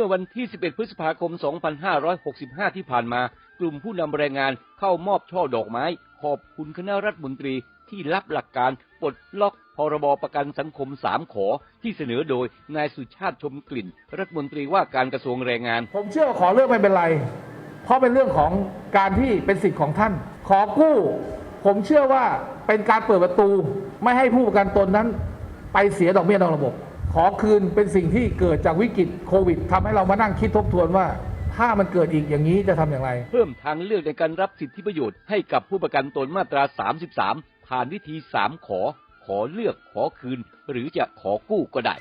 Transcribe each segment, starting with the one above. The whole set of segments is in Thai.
เมื่อวันที่ 11 พฤษภาคม 2565 ที่ผ่านมา กลุ่มผู้นำแรงงานเข้ามอบช่อดอกไม้ ขอบคุณคณะรัฐมนตรีที่รับหลักการปลดล็อกพรบประกันสังคม3ขอ ที่เสนอโดยนายสุชาติชมกลิ่น รัฐมนตรีว่าการกระทรวงแรงงาน ผมเชื่อว่าขอเลือกไม่เป็นไร เพราะเป็นเรื่องของการที่เป็นสิทธิ์ของท่าน ขอกู้ ผมเชื่อว่าเป็นการเปิดประตู ไม่ให้ผู้ประกันตนนั้น ไปเสียดอกเบี้ยนอกระบบ ขอคืนเป็นสิ่งที่เกิดจากวิกฤตโควิดทำให้เรามานั่งคิดทบทวนว่า ถ้ามันเกิดอีกอย่างนี้จะทำอย่างไร เพิ่มทางเลือกในการรับสิทธิประโยชน์ให้กับผู้ประกันตนมาตรา 33 ผ่านวิธี 3 ขอ ขอเลือกขอคืน หรือจะขอกู้ก็ได้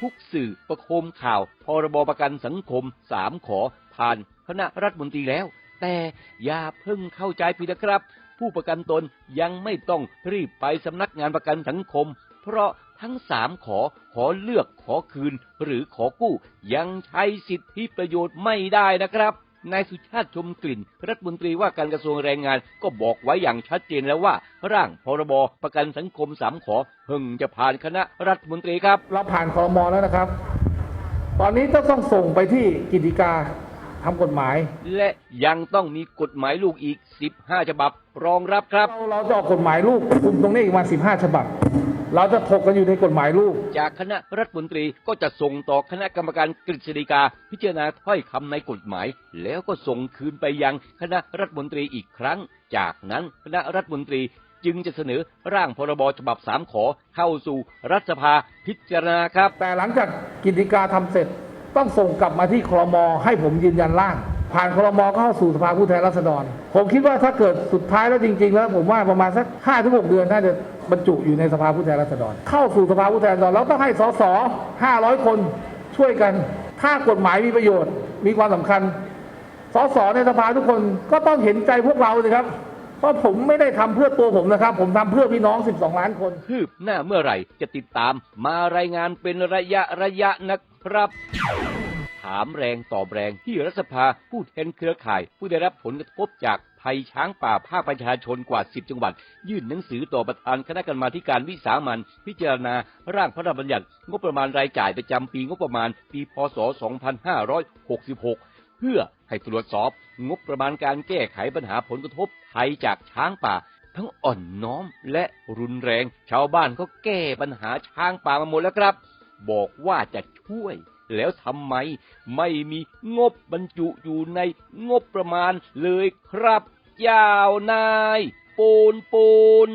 ทุกสื่อประโคมข่าวพรบประกันสังคม 3 ขอผ่านคณะรัฐมนตรีแล้ว แต่อย่าเพิ่งเข้าใจผิดนะครับ ผู้ประกันตนยังไม่ต้องรีบไปสำนักงานประกันสังคม เพราะทั้งสามขอขอเลือกขอคืน หรือขอกู้ ยังใช้สิทธิประโยชน์ไม่ได้นะครับนายสุชาติชมกลิ่น รัฐมนตรีว่าการกระทรวงแรงงานก็บอกไว้อย่างชัดเจนแล้วว่า ร่างพรบประกันสังคมสามขอเพิ่งจะผ่านคณะรัฐมนตรีครับ เราผ่านคอรมอแล้วนะครับ ตอนนี้ต้องต้องส่งไปที่กิจการ ทำกฎหมาย และยังต้องมีกฎหมายลูกอีก 15 ฉบับรองรับครับ เราเราจะออกกฎหมายลูกคุมตรงนี้อีกมา 15 ฉบับ เราจะถกกันอยู่ในกฎหมายลูก จากคณะรัฐมนตรีก็จะส่งต่อคณะกรรมการกฤษฎีกา พิจารณาถ้อยคำในกฎหมาย แล้วก็ส่งคืนไปยังคณะรัฐมนตรีอีกครั้ง จากนั้นคณะรัฐมนตรีจึงจะเสนอร่างพรบฉบับสามขอเข้าสู่รัฐสภาพิจารณาครับ แต่หลังจากกิจกาทำเสร็จ ต้องส่งกลับมาที่ครมให้ผมยืนยันร่าง ผ่านครมก็เข้าสู่สภาผู้แทนราษฎร ผมคิดว่าถ้าเกิดสุดท้ายแล้วจริง ๆ แล้วผมว่าประมาณสัก5ถึง6เดือนน่าจะบรรจุอยู่ในสภาผู้แทนราษฎร เข้าสู่สภาผู้แทนราษฎรแล้วต้องให้สส500คนช่วยกัน ถ้ากฎหมายมีประโยชน์มีความสำคัญสสในสภาทุกคนก็ต้องเห็นใจพวกเราเลยครับ เพราะผมไม่ได้ทำเพื่อตัวผมนะครับ ผมทำเพื่อพี่น้อง 12 ล้านคนคืบหน้าเมื่อไหร่จะติดตามมารายงานเป็นระยะระยะนะครับ ถามแรงตอบแรงที่รัฐสภาผู้แทนเครือข่าย ผู้ได้รับผลกระทบจากภัยช้างป่าภาคประชาชนกว่า 10 จังหวัด ยื่นหนังสือต่อประธานคณะกรรมาการวิสามันพิจารณา ร่างพระราชบัญญัติงบประมาณรายจ่ายประจำปีงบประมาณ ปีพศ 2566 เพื่อให้ตรวจสอบงบประมาณการแก้ไขปัญหาผลกระทบภัยจากช้างป่า ทั้งอ่อนน้อมและรุนแรง ชาวบ้านก็แก้ปัญหาช้างป่ามาหมดแล้วครับ บอกว่าจะช่วยแล้วทำไมไม่มีงบบรรจุอยู่ในงบประมาณเลยครับยาวนาย ปูนปูน